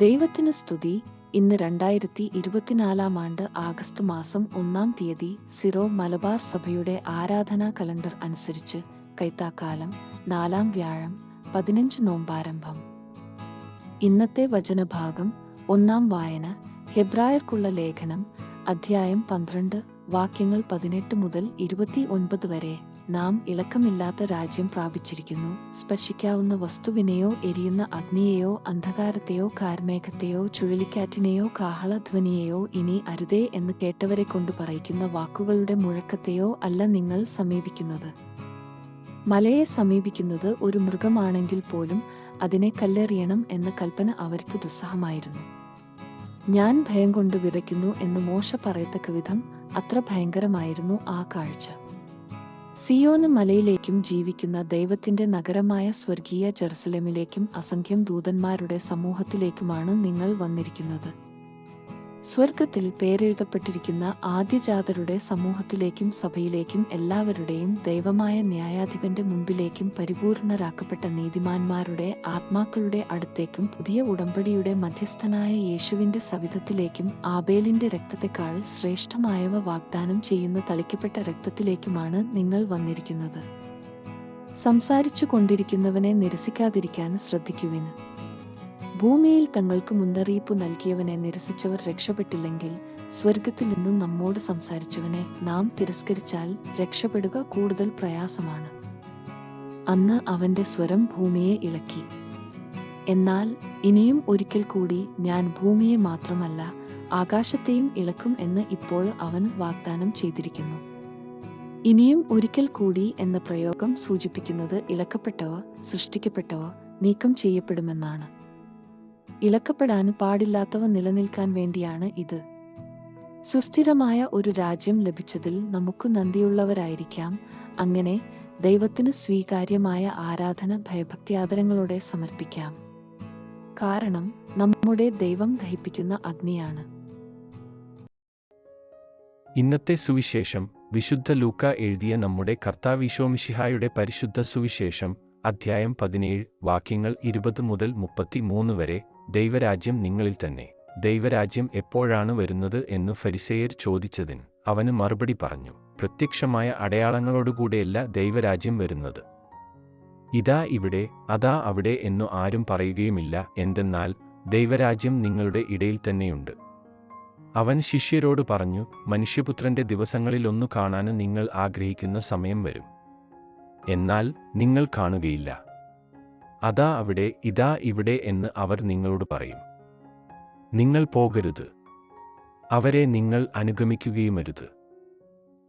ദൈവത്തിന് സ്തുതി. ഇന്ന് രണ്ടായിരത്തി ഇരുപത്തിനാലാം ആണ്ട് ആഗസ്റ്റ് മാസം ഒന്നാം തീയതി സിറോ മലബാർ സഭയുടെ ആരാധനാ കലണ്ടർ അനുസരിച്ച് കൈത്താക്കാലം നാലാം വ്യാഴം പതിനഞ്ച് നോമ്പാരംഭം. ഇന്നത്തെ വചനഭാഗം ഒന്നാം വായന ഹെബ്രായർക്കുള്ള ലേഖനം അധ്യായം പന്ത്രണ്ട് വാക്യങ്ങൾ പതിനെട്ട് മുതൽ ഇരുപത്തി ഒൻപത് വരെ. നാം ഇളക്കമില്ലാത്ത രാജ്യം പ്രാപിച്ചിരിക്കുന്നു. സ്പർശിക്കാവുന്ന വസ്തുവിനെയോ എരിയുന്ന അഗ്നിയെയോ അന്ധകാരത്തെയോ കാർമേഘത്തെയോ ചുഴലിക്കാറ്റിനെയോ കാഹളധ്വനിയെയോ ഇനി അരുതേ എന്ന് കേട്ടവരെ കൊണ്ട് പറയിക്കുന്ന വാക്കുകളുടെ മുഴക്കത്തെയോ അല്ല നിങ്ങൾ സമീപിക്കുന്നത്. മലയെ സമീപിക്കുന്നത് ഒരു മൃഗമാണെങ്കിൽ പോലും അതിനെ കല്ലെറിയണം എന്ന കൽപ്പന അവർക്ക് ദുസ്സഹമായിരുന്നു. ഞാൻ ഭയം കൊണ്ട് വിതയ്ക്കുന്നു എന്ന് മോശ പറയത്തക്ക വിധം അത്ര ഭയങ്കരമായിരുന്നു ആ കാഴ്ച. സിയോന് മലയിലേക്കും ജീവിക്കുന്ന ദൈവത്തിന്റെ നഗരമായ സ്വർഗീയ ജെറുസലേമിലേക്കും അസംഖ്യം ദൂതന്മാരുടെ സമൂഹത്തിലേക്കുമാണ് നിങ്ങൾ വന്നിരിക്കുന്നത്. സ്വർഗത്തിൽ പേരെഴുതപ്പെട്ടിരിക്കുന്ന ആദ്യജാതരുടെ സമൂഹത്തിലേക്കും സഭയിലേക്കും എല്ലാവരുടെയും ദൈവമായ ന്യായാധിപന്റെ മുമ്പിലേക്കും പരിപൂർണരാക്കപ്പെട്ട നീതിമാന്മാരുടെ ആത്മാക്കളുടെ അടുത്തേക്കും പുതിയ ഉടമ്പടിയുടെ മധ്യസ്ഥനായ യേശുവിന്റെ സവിധത്തിലേക്കും ആബേലിന്റെ രക്തത്തെക്കാൾ ശ്രേഷ്ഠമായവ വാഗ്ദാനം ചെയ്യുന്ന തളിക്കപ്പെട്ട രക്തത്തിലേക്കുമാണ് നിങ്ങൾ വന്നിരിക്കുന്നത്. സംസാരിച്ചു കൊണ്ടിരിക്കുന്നവനെ നിരസിക്കാതിരിക്കാൻ ശ്രദ്ധിക്കുവിന് ഭൂമിയിൽ തങ്ങൾക്ക് മുന്നറിയിപ്പ് നൽകിയവനെ നിരസിച്ചവർ രക്ഷപ്പെട്ടില്ലെങ്കിൽ സ്വർഗത്തിൽ നിന്നും നമ്മോട് സംസാരിച്ചവനെ നാം തിരസ്കരിച്ചാൽ രക്ഷപ്പെടുക കൂടുതൽ പ്രയാസമാണ്. അന്ന് അവന്റെ സ്വരം ഭൂമിയെ ഇളക്കി. എന്നാൽ ഇനിയും ഒരിക്കൽ കൂടി ഞാൻ ഭൂമിയെ മാത്രമല്ല ആകാശത്തെയും ഇളക്കും എന്ന് ഇപ്പോൾ അവൻ വാഗ്ദാനം ചെയ്തിരിക്കുന്നു. ഇനിയും ഒരിക്കൽ കൂടി എന്ന പ്രയോഗം സൂചിപ്പിക്കുന്നത് ഇളക്കപ്പെട്ടവ സൃഷ്ടിക്കപ്പെട്ടവ നീക്കം ചെയ്യപ്പെടുമെന്നാണ്. ഇളക്കപ്പെടാൻ പാടില്ലാത്തവ നിലനിൽക്കാൻ വേണ്ടിയാണ് ഇത്. സുസ്ഥിരമായ ഒരു രാജ്യം ലഭിച്ചതിൽ നമുക്ക് നന്ദിയുള്ളവരായിരിക്കാം. അങ്ങനെ ദൈവത്തിന് സ്വീകാര്യമായ ആരാധന ഭയഭക്തിയാദരങ്ങളോടെ സമർപ്പിക്കാം. കാരണം നമ്മുടെ ദൈവം ദഹിപ്പിക്കുന്ന അഗ്നിയാണ്. ഇന്നത്തെ സുവിശേഷം വിശുദ്ധ ലൂക്ക എഴുതിയ നമ്മുടെ കർത്താവിശോമിഷിഹായുടെ പരിശുദ്ധ സുവിശേഷം. അധ്യായം പതിനേഴ് വാക്യങ്ങൾ ഇരുപത് മുതൽ മുപ്പത്തിമൂന്ന് വരെ ദൈവരാജ്യം നിങ്ങളിൽ തന്നെ. ദൈവരാജ്യം എപ്പോഴാണ് വരുന്നത് എന്ന് ഫരിസേയർ ചോദിച്ചതിന് അവന് മറുപടി പറഞ്ഞു പ്രത്യക്ഷമായ അടയാളങ്ങളോടുകൂടെയല്ല ദൈവരാജ്യം വരുന്നത്. ഇതാ ഇവിടെ അതാ അവിടെ എന്നു ആരും പറയുകയുമില്ല എന്തെന്നാൽ ദൈവരാജ്യം നിങ്ങളുടെ ഇടയിൽ തന്നെയുണ്ട്. അവൻ ശിഷ്യരോട് പറഞ്ഞു മനുഷ്യപുത്രന്റെ ദിവസങ്ങളിലൊന്നു കാണാൻ നിങ്ങൾ ആഗ്രഹിക്കുന്ന സമയം വരും. എന്നാൽ നിങ്ങൾ കാണുകയില്ല. അതാ അവിടെ ഇതാ ഇവിടെ എന്ന് അവർ നിങ്ങളോട് പറയും. നിങ്ങൾ പോകരുത്. അവരെ നിങ്ങൾ അനുഗമിക്കുകയുമരുത്.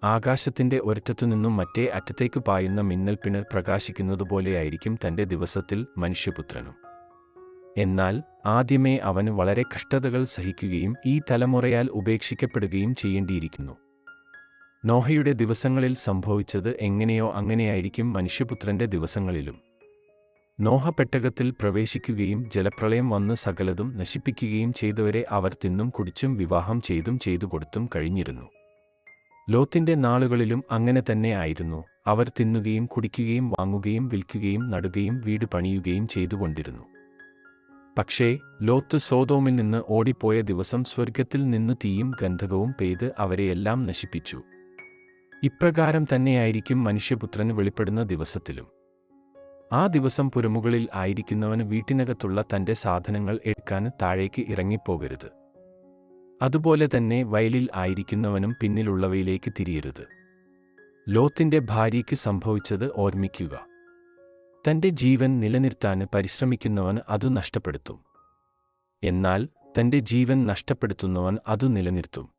ആകാശത്തിന്റെ ഒരറ്റത്തുനിന്നും മറ്റേ അറ്റത്തേക്ക് പായുന്ന മിന്നൽ പിണർ പ്രകാശിക്കുന്നതുപോലെയായിരിക്കും തന്റെ ദിവസത്തിൽ മനുഷ്യപുത്രനും. എന്നാൽ ആദ്യമേ അവന് വളരെ കഷ്ടതകൾ സഹിക്കുകയും ഈ തലമുറയാൽ ഉപേക്ഷിക്കപ്പെടുകയും ചെയ്യേണ്ടിയിരിക്കുന്നു. നോഹയുടെ ദിവസങ്ങളിൽ സംഭവിച്ചത് എങ്ങനെയോ അങ്ങനെയായിരിക്കും മനുഷ്യപുത്രന്റെ ദിവസങ്ങളിലും. നോഹ പെട്ടകത്തിൽ പ്രവേശിക്കുകയും ജലപ്രളയം വന്ന് സകലതും നശിപ്പിക്കുകയും ചെയ്തവരെ അവർ തിന്നും കുടിച്ചും വിവാഹം ചെയ്തും ചെയ്തു കൊടുത്തും കഴിഞ്ഞിരുന്നു. ലോത്തിന്റെ നാളുകളിലും അങ്ങനെ തന്നെ ആയിരുന്നു. അവർ തിന്നുകയും കുടിക്കുകയും വാങ്ങുകയും വിൽക്കുകയും നടുകയും വീട് പണിയുകയും ചെയ്തുകൊണ്ടിരുന്നു പക്ഷേ ലോത്ത് സോതോമിൽ നിന്ന് ഓടിപ്പോയ ദിവസം സ്വർഗത്തിൽ നിന്ന് തീയും ഗന്ധകവും പെയ്ത് അവരെയെല്ലാം നശിപ്പിച്ചു. ഇപ്രകാരം തന്നെയായിരിക്കും മനുഷ്യപുത്രന് വെളിപ്പെടുന്ന ദിവസത്തിലും. ആ ദിവസം പുരമുകളിൽ ആയിരിക്കുന്നവന് വീട്ടിനകത്തുള്ള തന്റെ സാധനങ്ങൾ എടുക്കാൻ താഴേക്ക് ഇറങ്ങിപ്പോകരുത്. അതുപോലെ തന്നെ വയലിൽ ആയിരിക്കുന്നവനും പിന്നിലുള്ളവയിലേക്ക് തിരിയരുത്. ലോത്തിന്റെ ഭാര്യയ്ക്ക് സംഭവിച്ചത് ഓർമ്മിക്കുക. തന്റെ ജീവൻ നിലനിർത്താൻ പരിശ്രമിക്കുന്നവൻ അതു നഷ്ടപ്പെടുത്തും. എന്നാൽ തന്റെ ജീവൻ നഷ്ടപ്പെടുത്തുന്നവൻ അതു നിലനിർത്തും.